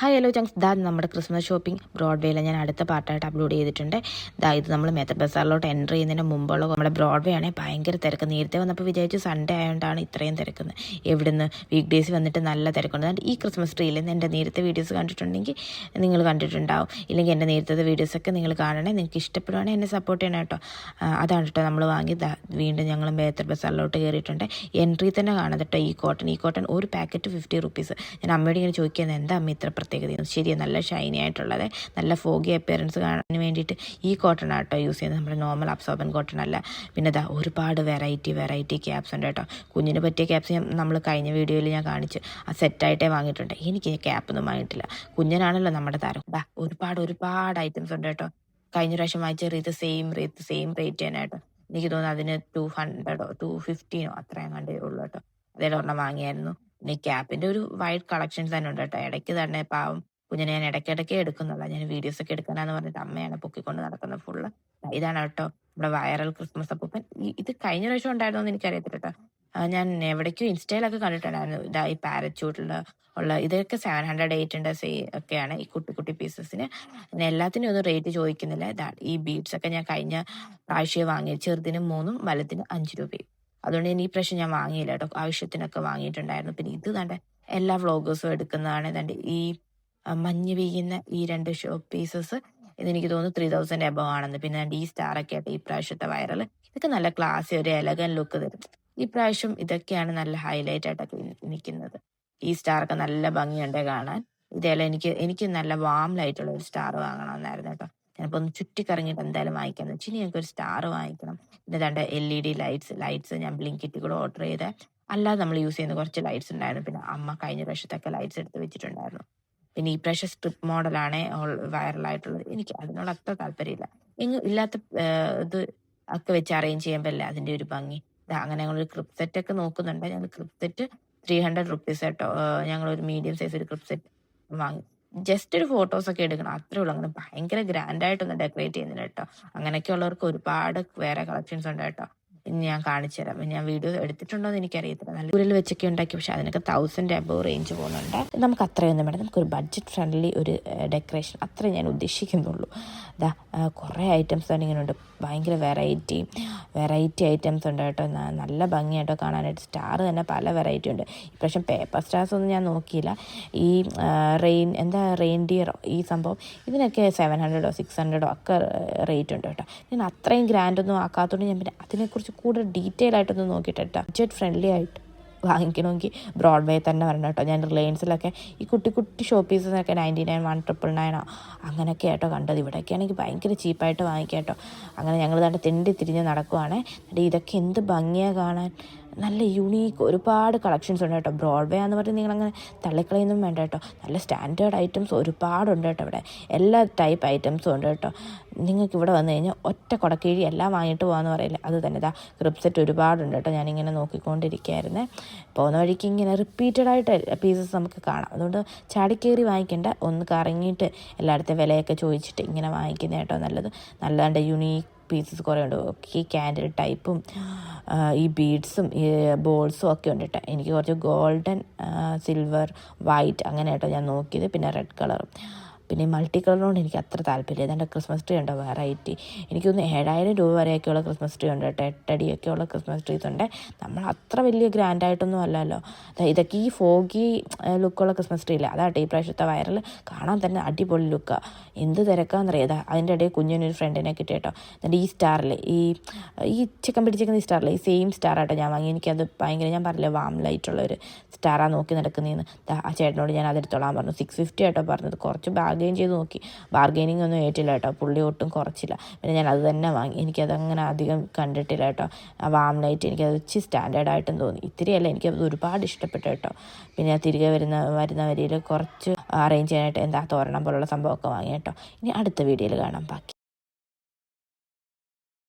Hi hello Jung's ദാ നമ്മുടെ Christmas shopping ബ്രോഡ്വേയിൽ ഞാൻ അടുത്ത പാർട്ടായിട്ട് അപ്ലോഡ് ചെയ്തിട്ടുണ്ട്. ദാ ഇത് നമ്മൾ മെത്തഡ് ബസാറിലോട്ട് എന്റർ ചെയ്യുന്നതിന് മുമ്പുള്ള നമ്മുടെ ബ്രോഡ്വേ ആണെങ്കിൽ ഭയങ്കര തിരക്ക്. നേരത്തെ വന്നപ്പോൾ വിചാരിച്ചു സൺഡേ ആയതുകൊണ്ടാണ് ഇത്രയും തിരക്കുന്നത് എവിടുന്ന് വീക്ക് ഡേയ്സ് വന്നിട്ട് നല്ല തിരക്കുണ്ട്. ഈ ക്രിസ്മസ് ട്രീയിൽ നിന്ന് എന്റെ നേരത്തെ വീഡിയോസ് കണ്ടിട്ടുണ്ടെങ്കിൽ നിങ്ങൾ കണ്ടിട്ടുണ്ടാവും. ഇല്ലെങ്കിൽ എന്റെ നേരത്തെ വീഡിയോസൊക്കെ നിങ്ങൾ കാണണേ നിങ്ങൾക്ക് ഇഷ്ടപ്പെടുവാണെങ്കിൽ എന്നെ സപ്പോർട്ട് ചെയ്യണം കേട്ടോ. അതാണ് കേട്ടോ നമ്മൾ വാങ്ങി. വീണ്ടും ഞങ്ങൾ മെത്തഡ് ബസാറിലോട്ട് കയറിയിട്ടുണ്ട് എൻട്രി തന്നെ കാണാം. കേട്ടോ ഈ കോട്ടൺ ഈ കോട്ടൺ ഒരു പാക്കറ്റ് ഫിഫ്റ്റി റുപ്പീസ് ഞാൻ അമ്മയോട് ഇങ്ങനെ ചോദിക്കുന്നത് എന്താ അമ്മ ഇത്ര പ്രത്യേകത ശരിയാണ് നല്ല ഷൈനി ആയിട്ടുള്ളത്. നല്ല ഫോഗി അപ്പിയറൻസ് കാണാൻ വേണ്ടിയിട്ട് ഈ കോട്ടൺ ആട്ടോ യൂസ് ചെയ്യുന്നത്. നമ്മുടെ നോർമൽ അബ്സോർബൻ കോട്ടൺ അല്ല. പിന്നെ ഇതാ ഒരുപാട് വെറൈറ്റി വെറൈറ്റി ക്യാപ്സ് ഉണ്ട് കേട്ടോ. കുഞ്ഞിന് പറ്റിയ ക്യാപ്സ് നമ്മൾ കഴിഞ്ഞ വീഡിയോയിൽ ഞാൻ കാണിച്ചു. ആ സെറ്റായിട്ടേ വാങ്ങിയിട്ടുണ്ട്. എനിക്ക് ക്യാപ്പ് ഒന്നും വാങ്ങിയിട്ടില്ല. കുഞ്ഞിനാണല്ലോ നമ്മുടെ താരം. ഇതാ ഒരുപാട് ഒരുപാട് ഐറ്റംസ് ഉണ്ട് കേട്ടോ. കഴിഞ്ഞ പ്രാവശ്യം വാങ്ങിച്ച wreath same wreath same rate തന്നെ കേട്ടോ. എനിക്ക് തോന്നുന്നു അതിന് ടു ഹൺഡ്രഡോ ടു ഫിഫ്റ്റീനോ അത്രയും കണ്ടേ ഉള്ളൂ കേട്ടോ. അതേ ഒരെണ്ണം വാങ്ങിയായിരുന്നു. പിന്നെ ക്യാപ്പിന്റെ ഒരു വൈഡ് കളക്ഷൻസ് തന്നെ ഉണ്ട് കേട്ടോ. ഇടയ്ക്ക് തന്നെ പാവം കുഞ്ഞിനെ ഞാൻ ഇടയ്ക്കിടയ്ക്ക് എടുക്കുന്നുള്ള. ഞാൻ വീഡിയോസ് ഒക്കെ എടുക്കാനാന്ന് പറഞ്ഞിട്ട് അമ്മയാണ് പൊക്കിക്കൊണ്ട് നടക്കുന്നത് ഫുള്ള് ഇതാണ് കേട്ടോ നമ്മുടെ വൈറൽ ക്രിസ്മസ് അപ്പൂപ്പൻ. ഇത് കഴിഞ്ഞ പ്രാവശ്യം ഉണ്ടായിരുന്നു എന്ന് എനിക്കറിയത്തില്ല കേട്ടോ. ഞാൻ എവിടേക്കും ഇൻസ്റ്റയിലൊക്കെ കണ്ടിട്ടുണ്ടായിരുന്നു. ഇതാ ഈ പാരച്യൂട്ടിലുള്ള ഉള്ള ഇതൊക്കെ സെവൻ ഹൺഡ്രഡ് എയ്റ്റ് ഹൺഡ്രഡ് ഒക്കെയാണ് ഈ കുട്ടി കുട്ടി പീസസിന് ഞാൻ എല്ലാത്തിനും ഒന്നും റേറ്റ് ചോദിക്കുന്നില്ല. ഇതാണ് ഈ ബീഡ്സ് ഒക്കെ ഞാൻ കഴിഞ്ഞ പ്രാവശ്യം വാങ്ങി ചെറുതിനും മൂന്നും വലത്തിന് അഞ്ച് രൂപയും. അതുകൊണ്ട് ഇനി ഈ ഞാൻ വാങ്ങിയില്ല കേട്ടോ. ആവശ്യത്തിനൊക്കെ വാങ്ങിയിട്ടുണ്ടായിരുന്നു. പിന്നെ ഇത് തന്റെ എല്ലാ വ്ളോഗേഴ്സും എടുക്കുന്നതാണ്. തന്റെ ഈ മഞ്ഞ് വീഴുന്ന ഈ രണ്ട് ഷോ പീസസ് ഇതെനിക്ക് തോന്നുന്നു ത്രീ തൗസൻഡ് എബോ ആണെന്ന്. പിന്നെ ഈ സ്റ്റാർ ഒക്കെ ആയിട്ട് ഈ പ്രാവശ്യത്തെ വൈറൽ ഇതൊക്കെ നല്ല ക്ലാസ്സി ഒരു എലഗൻ ലുക്ക് തരും. ഈ പ്രാവശ്യം ഇതൊക്കെയാണ് നല്ല ഹൈലൈറ്റ് ആയിട്ടൊക്കെ നിൽക്കുന്നത്. ഈ സ്റ്റാർ ഒക്കെ നല്ല ഭംഗിയുണ്ട് കാണാൻ. ഇതേല എനിക്ക് എനിക്ക് നല്ല വാം ലൈറ്റുള്ള ഒരു സ്റ്റാർ വാങ്ങണമെന്നായിരുന്നു കേട്ടോ. ഞാനിപ്പോ ഒന്ന് ചുറ്റിക്കറങ്ങിയിട്ട് എന്തായാലും വാങ്ങിക്കാന്ന് വെച്ചാൽ ഇനി ഒരു സ്റ്റാർ വാങ്ങിക്കണം പിന്നെ രണ്ട് L E D lights lights ഞാൻ ബ്ലിങ്കിറ്റ് കൂടെ ഓർഡർ ചെയ്ത. അല്ലാതെ നമ്മൾ യൂസ് ചെയ്യുന്ന കുറച്ച് ലൈറ്റ്സ് ഉണ്ടായിരുന്നു. പിന്നെ അമ്മ കഴിഞ്ഞ പ്രാവശ്യത്തൊക്കെ ലൈറ്റ്സ് എടുത്ത് വെച്ചിട്ടുണ്ടായിരുന്നു. പിന്നെ ഈ പ്രഷർ സ്ട്രിപ്പ് മോഡലാണ് വൈറലായിട്ടുള്ളത് എനിക്ക് അതിനോട് അത്ര താല്പര്യമില്ല. എങ്ങും ഇല്ലാത്ത ഇത് ഒക്കെ വെച്ച് അറേഞ്ച് ചെയ്യുമ്പോഴല്ലേ അതിന്റെ ഒരു ഭംഗി. അങ്ങനെ ഞങ്ങളൊരു ക്രിപ്പ് സെറ്റ് ഒക്കെ നോക്കുന്നുണ്ട്. ഞങ്ങൾ ക്രിപ്സെറ്റ് ത്രീ ഹൺഡ്രഡ് റുപ്പീസ് കേട്ടോ ഞങ്ങൾ ഒരു മീഡിയം സൈസ് ഒരു ക്രിപ്സെറ്റ് വാങ്ങി. ജസ്റ്റ് ഒരു ഫോട്ടോസ് ഒക്കെ എടുക്കണം. അത്രേ ഉള്ളൂ. അങ്ങനെ ഭയങ്കര ഗ്രാൻഡായിട്ടൊന്നും ഡെക്കറേറ്റ് ചെയ്യുന്നില്ല കേട്ടോ. അങ്ങനെയൊക്കെ ഉള്ളവർക്ക് ഒരുപാട് വേറെ കളക്ഷൻസ് ഉണ്ട് കേട്ടോ. ഇനി ഞാൻ കാണിച്ചു തരാം ഞാൻ വീഡിയോ എടുത്തിട്ടുണ്ടോ എന്ന് എനിക്കറിയത്തില്ല. നല്ല ഉരുൾ വെച്ചൊക്കെ ഉണ്ടാക്കി പക്ഷെ അതിനൊക്കെ തൗസൻഡ് അബവ് റേഞ്ച് പോകുന്നുണ്ട്. നമുക്ക് അത്രയൊന്നും വേണം നമുക്കൊരു ബഡ്ജറ്റ് ഫ്രണ്ട്ലി ഒരു ഡെക്കറേഷൻ അത്രേ ഞാൻ ഉദ്ദേശിക്കുന്നുള്ളൂ. ഇതാ കുറേ ഐറ്റംസ് തന്നെ ഇങ്ങനെ ഉണ്ട്. ഭയങ്കര വെറൈറ്റി വെറൈറ്റി ഐറ്റംസ് ഉണ്ട് കേട്ടോ. നല്ല ഭംഗിയായിട്ടോ കാണാനായിട്ട്. സ്റ്റാർ തന്നെ പല വെറൈറ്റി ഉണ്ട്. ഇപ്രാവശ്യം പേപ്പർ സ്റ്റാർസ് ഒന്നും ഞാൻ നോക്കിയില്ല. ഈ റെയിൻ എന്താ റെയിൻഡിയറോ ഈ സംഭവം ഇതിനൊക്കെ സെവൻ ഹൺഡ്രഡോ സിക്സ് ഹൺഡ്രഡോ ഒക്കെ റേറ്റ് ഉണ്ട് കേട്ടോ. ഞാൻ അത്രയും ഗ്രാൻഡൊന്നും ആക്കാത്തതുകൊണ്ട് ഞാൻ പിന്നെ അതിനെക്കുറിച്ച് കൂടുതൽ ഡീറ്റെയിൽ ആയിട്ടൊന്ന് നോക്കിയിട്ട് ബഡ്ജറ്റ് ഫ്രണ്ട്ലി ആയിട്ട് വാങ്ങിക്കണമെങ്കിൽ ബ്രോഡ്വേ തന്നെ വരണം കേട്ടോ. ഞാൻ റിലയൻസിലൊക്കെ ഈ കുട്ടി കുട്ടി ഷോപ്പീസിനൊക്കെ നയന്റി നയൻ വൺ ട്രിപ്പിൾ നയനോ അങ്ങനെയൊക്കെ ആട്ടോ കണ്ടത്. ഇവിടെയൊക്കെ ആണെങ്കിൽ ഭയങ്കര ചീപ്പായിട്ട് വാങ്ങിക്കാം കേട്ടോ. അങ്ങനെ ഞങ്ങൾ തന്നെ തിണ്ടി തിരിഞ്ഞ് നടക്കുവാണ്. ഇതൊക്കെ എന്ത് ഭംഗിയാണ് കാണാൻ. നല്ല യുണീക്ക് ഒരുപാട് കളക്ഷൻസ് ഉണ്ട് കേട്ടോ. ബ്രോഡ്വേ എന്ന് പറഞ്ഞ് നിങ്ങളങ്ങനെ തള്ളിക്കളയൊന്നും വേണ്ട കേട്ടോ. നല്ല സ്റ്റാൻഡേർഡ് ഐറ്റംസ് ഒരുപാടുണ്ട് കേട്ടോ ഇവിടെ. എല്ലാ ടൈപ്പ് ഐറ്റംസും ഉണ്ട് കേട്ടോ. നിങ്ങൾക്ക് ഇവിടെ വന്നു കഴിഞ്ഞാൽ ഒറ്റ കുടക്കീഴി എല്ലാം വാങ്ങിയിട്ട് പോകാമെന്ന് പറയില്ല. അത് തന്നെ ഇതാ ക്രിപ്സെറ്റ് ഒരുപാടുണ്ട് കേട്ടോ. ഞാനിങ്ങനെ നോക്കിക്കൊണ്ടിരിക്കുകയായിരുന്നേ പോകുന്ന വഴിക്ക് ഇങ്ങനെ റിപ്പീറ്റഡ് ആയിട്ട് പീസസ് നമുക്ക് കാണാം. അതുകൊണ്ട് ചാടിക്കേറി വാങ്ങിക്കേണ്ട. ഒന്ന് കറങ്ങിയിട്ട് എല്ലായിടത്തെ വിലയൊക്കെ ചോദിച്ചിട്ട് ഇങ്ങനെ വാങ്ങിക്കുന്ന കേട്ടോ നല്ലത്. നല്ലതാണ്ട് യുണീക്ക് പീസസ് കുറേ ഉണ്ട്. ഈ ക്യാൻഡിൽ ടൈപ്പും ഈ ബീഡ്സും ഈ ബോൾസും ഒക്കെ ഉണ്ട് കേട്ടോ എനിക്ക് കുറച്ച് ഗോൾഡൻ സിൽവർ വൈറ്റ് അങ്ങനെ കേട്ടോ ഞാൻ നോക്കിയത്. പിന്നെ റെഡ് കളറും പിന്നെ മൾട്ടി കളറിനോട് എനിക്ക് അത്ര താല്പര്യം ഏതാണ്ട് ക്രിസ്മസ് ട്രീ ഉണ്ടോ? വെറൈറ്റി. എനിക്കൊന്ന് ഏഴായിരം രൂപ വരെയൊക്കെയുള്ള ക്രിസ്മസ് ട്രീ ഉണ്ട് കേട്ടോ. എട്ടടിയൊക്കെയുള്ള ക്രിസ്മസ് ട്രീസ് ഉണ്ട്. നമ്മൾ അത്ര വലിയ ഗ്രാൻഡ് ആയിട്ടൊന്നും അല്ലല്ലോ. ഇതൊക്കെ ഈ ഫോഗി ലുക്കുള്ള ക്രിസ്മസ് ട്രീ ഇല്ല? അതാട്ടെ ഈ പ്രാവശ്യത്തെ വൈറൽ. കാണാൻ തന്നെ അടിപൊളി ലുക്കാണ് എന്ത് തിരക്കാന്നറിയാം? ഇതാ അതിന്റെ ഇടയിൽ കുഞ്ഞിനൊരു ഫ്രണ്ടിനെ കിട്ടി കേട്ടോ. എന്നിട്ട് ഈ സ്റ്റാറിൽ ഈ ഈ ചിക്കൻ പിടിച്ചിരിക്കുന്ന ഈ സ്റ്റാറിൽ ഈ സെയിം സ്റ്റാർ ആട്ടോ ഞാൻ വാങ്ങി. എനിക്കത് ഭയങ്കര ഞാൻ പറഞ്ഞില്ലേ വാം ലൈറ്റുള്ള ഒരു സ്റ്റാറാണ് നോക്കി നടക്കുന്നതെന്ന് ആ ചേട്ടനോട് ഞാൻ അതെടുത്തോളാൻ പറഞ്ഞു. സിക്സ് ഫിഫ്റ്റി ആട്ടോ പറഞ്ഞത്. കുറച്ച് ബാർഗെയിൻ ചെയ്ത് നോക്കി. ബാർഗെയിനിങ് ഒന്നും ഏറ്റില്ല കേട്ടോ. പുള്ളി ഒട്ടും കുറച്ചില്ല. പിന്നെ ഞാൻ അത് തന്നെ വാങ്ങി. എനിക്കത് അങ്ങനെ അധികം കണ്ടിട്ടില്ല കേട്ടോ. ആ വാം ലൈറ്റ് എനിക്കത് സ്റ്റാൻഡേർഡ് ആയിട്ടും തോന്നി. ഇത്തിരിയല്ല എനിക്കത് ഒരുപാട് ഇഷ്ടപ്പെട്ടു കേട്ടോ. പിന്നെ തിരികെ വരുന്ന വരുന്ന വരിയിൽ കുറച്ച് അറേഞ്ച് ചെയ്യാനായിട്ട് എന്താ തോരണം പോലുള്ള സംഭവമൊക്കെ വാങ്ങി കേട്ടോ. ഇനി അടുത്ത വീഡിയോയിൽ കാണാം. ബാക്കി